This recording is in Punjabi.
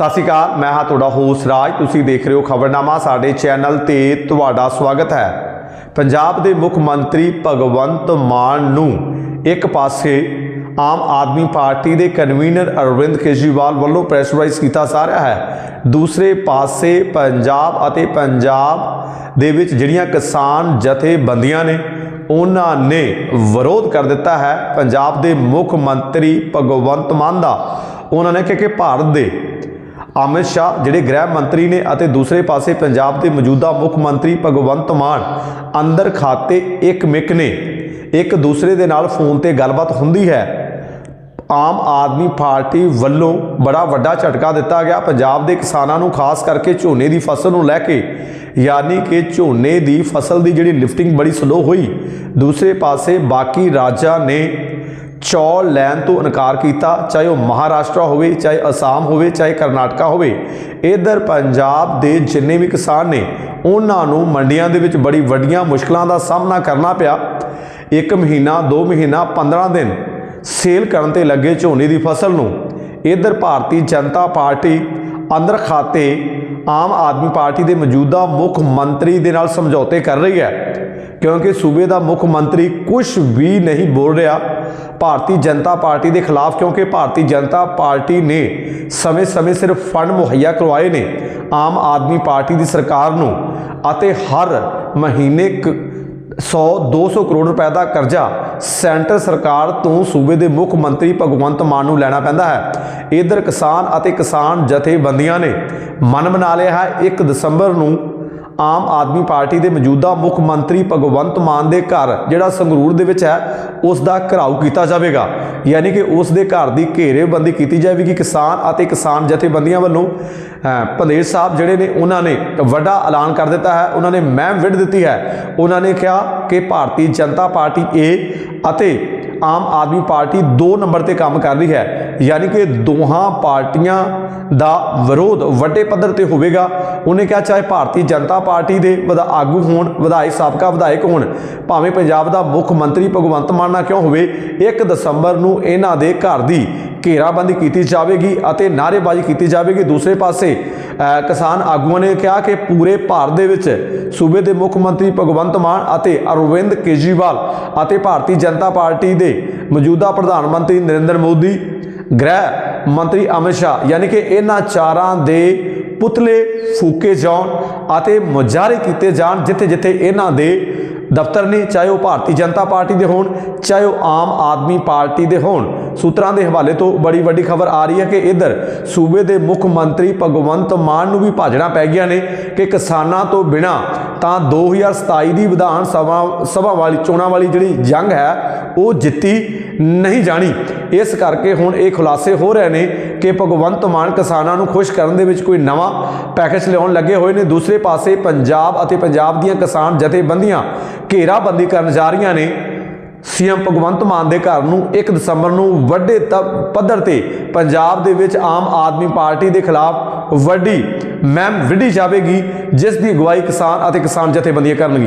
ਸਤਿ ਸ਼੍ਰੀ ਅਕਾਲ, ਮੈਂ ਹਾਂ ਤੁਹਾਡਾ ਹੋਸ ਰਾਜ। ਤੁਸੀਂ ਦੇਖ ਰਹੇ ਹੋ ਖਬਰਨਾਮਾ, ਸਾਡੇ ਚੈਨਲ ਤੇ ਤੁਹਾਡਾ ਸਵਾਗਤ ਹੈ। ਪੰਜਾਬ ਦੇ ਮੁੱਖ ਮੰਤਰੀ ਭਗਵੰਤ ਮਾਨ ਨੂੰ ਇੱਕ ਪਾਸੇ ਆਮ ਆਦਮੀ ਪਾਰਟੀ ਦੇ ਕਨਵੀਨਰ ਅਰਵਿੰਦ ਕੇਜਰੀਵਾਲ ਵੱਲੋਂ ਪ੍ਰੈਸ਼ਰਾਈਜ਼ ਕੀਤਾ ਜਾ ਰਿਹਾ ਹੈ। ਦੂਸਰੇ ਪਾਸੇ ਪੰਜਾਬ ਅਤੇ ਪੰਜਾਬ ਦੇ ਵਿੱਚ ਜਿਹੜੀਆਂ ਕਿਸਾਨ ਜਥੇਬੰਦੀਆਂ ਨੇ, ਉਹਨਾਂ ਨੇ ਵਿਰੋਧ ਕਰ ਦਿੱਤਾ ਹੈ। ਪੰਜਾਬ ਦੇ ਮੁੱਖ ਮੰਤਰੀ ਭਗਵੰਤ ਮਾਨ ਦਾ। ਉਹਨਾਂ ਨੇ ਕਿਹਾ ਕਿ ਭਾਰਤ ਦੇ ਅਮਿਤ ਸ਼ਾਹ, ਜਿਹੜੇ ਗ੍ਰਹਿ ਮੰਤਰੀ ਨੇ ਅਤੇ ਦੂਸਰੇ ਪਾਸੇ ਪੰਜਾਬ ਦੇ ਮੌਜੂਦਾ ਮੁੱਖ ਮੰਤਰੀ ਭਗਵੰਤ ਮਾਨ ਅੰਦਰ ਖਾਤੇ ਇੱਕ ਮਿਕ ਨੇ, ਇੱਕ ਦੂਸਰੇ ਦੇ ਨਾਲ ਫੋਨ ਤੇ ਗੱਲਬਾਤ ਹੁੰਦੀ ਹੈ। ਆਮ ਆਦਮੀ ਪਾਰਟੀ ਵੱਲੋਂ ਬੜਾ ਵੱਡਾ ਝਟਕਾ ਦਿੱਤਾ ਗਿਆ। ਪੰਜਾਬ ਦੇ ਕਿਸਾਨਾਂ ਨੂੰ ਖਾਸ ਕਰਕੇ ਝੋਨੇ ਦੀ ਫਸਲ ਨੂੰ ਲੈ ਕੇ, ਯਾਨੀ ਕਿ ਝੋਨੇ ਦੀ ਫਸਲ ਦੀ ਜਿਹੜੀ ਲਿਫਟਿੰਗ ਬੜੀ ਸਲੋ ਹੋਈ। ਦੂਸਰੇ ਪਾਸੇ ਬਾਕੀ ਰਾਜਾਂ ਨੇ ਚੌਲ ਲੈਣ ਤੋਂ ਇਨਕਾਰ ਕੀਤਾ, ਚਾਹੇ ਉਹ ਮਹਾਰਾਸ਼ਟਰ ਹੋਵੇ, ਚਾਹੇ ਅਸਾਮ ਹੋਵੇ, ਚਾਹੇ ਕਰਨਾਟਕਾ ਹੋਵੇ, ਇਧਰ ਪੰਜਾਬ ਦੇ ਜਿੰਨੇ ਵੀ ਕਿਸਾਨ ਨੇ, ਉਹਨਾਂ ਨੂੰ ਮੰਡੀਆਂ ਦੇ ਵਿੱਚ ਬੜੀ ਵੱਡੀਆਂ ਮੁਸ਼ਕਲਾਂ ਦਾ ਸਾਹਮਣਾ ਕਰਨਾ ਪਿਆ। ਇੱਕ ਮਹੀਨਾ 2 ਮਹੀਨਾ 15 ਦਿਨ ਸੇਲ ਕਰਨ ਤੇ ਲੱਗੇ ਝੋਨੇ ਦੀ ਫਸਲ ਨੂੰ। ਇਧਰ ਭਾਰਤੀ ਜਨਤਾ ਪਾਰਟੀ ਅੰਦਰ ਖਾਤੇ ਆਮ ਆਦਮੀ ਪਾਰਟੀ ਦੇ ਮੌਜੂਦਾ ਮੁੱਖ ਮੰਤਰੀ ਦੇ ਨਾਲ ਸਮਝੌਤੇ ਕਰ ਰਹੀ ਹੈ, ਕਿਉਂਕਿ ਸੂਬੇ ਦਾ ਮੁੱਖ ਮੰਤਰੀ ਕੁਝ ਵੀ ਨਹੀਂ ਬੋਲ ਰਿਹਾ। ਭਾਰਤੀ ਜਨਤਾ ਪਾਰਟੀ ਦੇ ਖਿਲਾਫ ਕਿਉਂਕਿ ਭਾਰਤੀ ਜਨਤਾ ਪਾਰਟੀ ਨੇ ਸਮੇਂ-ਸਮੇਂ ਸਿਰਫ ਫੰਡ ਮੁਹੱਈਆ ਕਰਵਾਏ ਨੇ, ਆਮ ਆਦਮੀ ਪਾਰਟੀ ਦੀ ਸਰਕਾਰ ਨੂੰ ਅਤੇ ਹਰ ਮਹੀਨੇ 100 200 ਕਰੋੜ ਰੁਪਏ ਦਾ ਕਰਜ਼ਾ ਸੈਂਟਰ ਸਰਕਾਰ ਤੋਂ ਸੂਬੇ ਦੇ ਮੁੱਖ ਮੰਤਰੀ ਭਗਵੰਤ ਮਾਨ ਨੂੰ ਲੈਣਾ ਪੈਂਦਾ ਹੈ। ਇਧਰ ਕਿਸਾਨ ਅਤੇ ਕਿਸਾਨ ਜਥੇਬੰਦੀਆਂ ਨੇ ਮਨ ਬਣਾ ਲਿਆ ਹੈ 1 ਦਸੰਬਰ ਨੂੰ ਆਮ ਆਦਮੀ ਪਾਰਟੀ ਦੇ ਮੌਜੂਦਾ ਮੁੱਖ ਮੰਤਰੀ ਭਗਵੰਤ ਮਾਨ ਦੇ ਘਰ, ਜਿਹੜਾ ਸੰਗਰੂਰ ਦੇ ਵਿੱਚ ਹੈ, ਉਸ ਦਾ ਘਰਾਓ ਕੀਤਾ ਜਾਵੇਗਾ। ਯਾਨੀ ਕਿ ਉਸ ਦੇ ਘਰ ਦੀ ਘੇਰੇਬੰਦੀ ਕੀਤੀ ਜਾਵੇਗੀ ਕਿਸਾਨ ਅਤੇ ਕਿਸਾਨ ਜਥੇਬੰਦੀਆਂ ਵੱਲੋਂ। ਭਲੇਰ ਸਾਹਿਬ ਜਿਹੜੇ ਨੇ, ਉਹਨਾਂ ਨੇ ਵੱਡਾ ਐਲਾਨ ਕਰ ਦਿੱਤਾ ਹੈ। ਉਹਨਾਂ ਨੇ ਮਹਿਮ ਵਿੱਢ ਦਿੱਤੀ ਹੈ। ਉਹਨਾਂ ਨੇ ਕਿਹਾ ਕਿ ਭਾਰਤੀ ਜਨਤਾ ਪਾਰਟੀ ਏ ਅਤੇ ਆਮ ਆਦਮੀ ਪਾਰਟੀ 2 ਨੰਬਰ ਤੇ ਕੰਮ ਕਰ ਰਹੀ ਹੈ। ਯਾਨੀ ਕਿ ਦੋਹਾਂ ਪਾਰਟੀਆਂ ਦਾ ਵਿਰੋਧ ਵੱਡੇ ਪੱਧਰ ਤੇ ਹੋਵੇਗਾ। ਉਹਨੇ ਕਿਹਾ, ਚਾਹੇ ਭਾਰਤੀ ਜਨਤਾ ਪਾਰਟੀ ਦੇ ਵਿਧਾ, ਆਗੂ ਹੋਣ, ਵਿਧਾਇਕ, ਸਾਬਕਾ ਵਿਧਾਇਕ ਹੋਣ, ਭਾਵੇਂ ਪੰਜਾਬ ਦਾ ਮੁੱਖ ਮੰਤਰੀ ਭਗਵੰਤ ਮਾਨ ਨਾ ਕਿਉਂ ਹੋਵੇ 1 ਦਸੰਬਰ ਨੂੰ ਇਹਨਾਂ ਦੇ ਘਰ ਦੀ ਘੇਰਾਬੰਦੀ ਕੀਤੀ ਜਾਵੇਗੀ ਅਤੇ ਨਾਅਰੇਬਾਜ਼ੀ ਕੀਤੀ ਜਾਵੇਗੀ। ਦੂਸਰੇ ਪਾਸੇ ਕਿਸਾਨ ਆਗੂਆਂ ਨੇ ਕਿਹਾ ਕਿ ਪੂਰੇ ਭਾਰਤ ਦੇ ਵਿੱਚ ਸੂਬੇ ਦੇ ਮੁੱਖ ਮੰਤਰੀ ਭਗਵੰਤ ਮਾਨ ਅਤੇ ਅਰਵਿੰਦ ਕੇਜਰੀਵਾਲ ਅਤੇ ਭਾਰਤੀ ਜਨਤਾ ਪਾਰਟੀ ਦੇ ਮੌਜੂਦਾ ਪ੍ਰਧਾਨ ਮੰਤਰੀ ਨਰਿੰਦਰ ਮੋਦੀ ਗ੍ਰਹਿ ਮੰਤਰੀ ਅਮਿਤ ਸ਼ਾਹ, ਯਾਨੀ ਕਿ ਇਹਨਾਂ ਚਾਰਾਂ ਦੇ ਪੁਤਲੇ ਫੂਕੇ ਜਾਣ ਅਤੇ ਮੁਜ਼ਾਹਰੇ ਕੀਤੇ ਜਾਣ ਜਿੱਥੇ ਜਿੱਥੇ ਇਹਨਾਂ ਦੇ ਦਫ਼ਤਰ ਨੇ, ਚਾਹੇ ਉਹ ਭਾਰਤੀ ਜਨਤਾ ਪਾਰਟੀ ਦੇ ਹੋਣ, ਚਾਹੇ ਉਹ ਆਮ ਆਦਮੀ ਪਾਰਟੀ ਦੇ ਹੋਣ। ਸੂਤਰਾਂ ਦੇ ਹਵਾਲੇ ਤੋਂ ਬੜੀ ਵੱਡੀ ਖਬਰ ਆ ਰਹੀ ਹੈ ਕਿ ਇਧਰ ਸੂਬੇ ਦੇ ਮੁੱਖ ਮੰਤਰੀ ਭਗਵੰਤ ਮਾਨ ਨੂੰ ਵੀ ਭਾਜਣਾ ਪੈ ਗਿਆ ਨੇ ਕਿ ਕਿਸਾਨਾਂ ਤੋਂ ਬਿਨਾ ਤਾਂ 2027 ਦੀ ਵਿਧਾਨ ਸਭਾ ਸਭਾ ਵਾਲੀ, ਚੋਣਾਂ ਵਾਲੀ ਜਿਹੜੀ ਜੰਗ ਹੈ, ਉਹ ਜਿੱਤੀ ਨਹੀਂ ਜਾਣੀ। ਇਸ ਕਰਕੇ ਹੁਣ ਇਹ ਖੁਲਾਸੇ ਹੋ ਰਹੇ ਨੇ ਕਿ ਭਗਵੰਤ ਮਾਨ ਕਿਸਾਨਾਂ ਨੂੰ ਖੁਸ਼ ਕਰਨ ਦੇ ਵਿੱਚ ਕੋਈ ਨਵਾਂ ਪੈਕੇਜ ਲਿਆਉਣ ਲੱਗੇ ਹੋਏ ਨੇ। ਦੂਸਰੇ ਪਾਸੇ ਪੰਜਾਬ ਅਤੇ ਪੰਜਾਬ ਦੀਆਂ ਕਿਸਾਨ ਜਥੇਬੰਦੀਆਂ ਘੇਰਾਬੰਦੀ ਕਰਨ ਜਾ ਰਹੀਆਂ ਨੇ। ਸੀਐਮ ਭਗਵੰਤ ਮਾਨ ਦੇ ਘਰ ਨੂੰ 1 ਦਸੰਬਰ ਨੂੰ ਵੱਡੇ ਤ- ਪੱਧਰ ਤੇ ਪੰਜਾਬ ਦੇ ਵਿੱਚ ਆਮ ਆਦਮੀ ਪਾਰਟੀ ਦੇ ਖਿਲਾਫ ਵੱਡੀ ਮਹਿਮ ਵਿੱਢੀ ਜਾਵੇਗੀ, ਜਿਸ ਦੀ ਅਗਵਾਈ ਕਿਸਾਨ ਅਤੇ ਕਿਸਾਨ ਜਥੇਬੰਦੀਆਂ ਕਰਨਗੀਆਂ।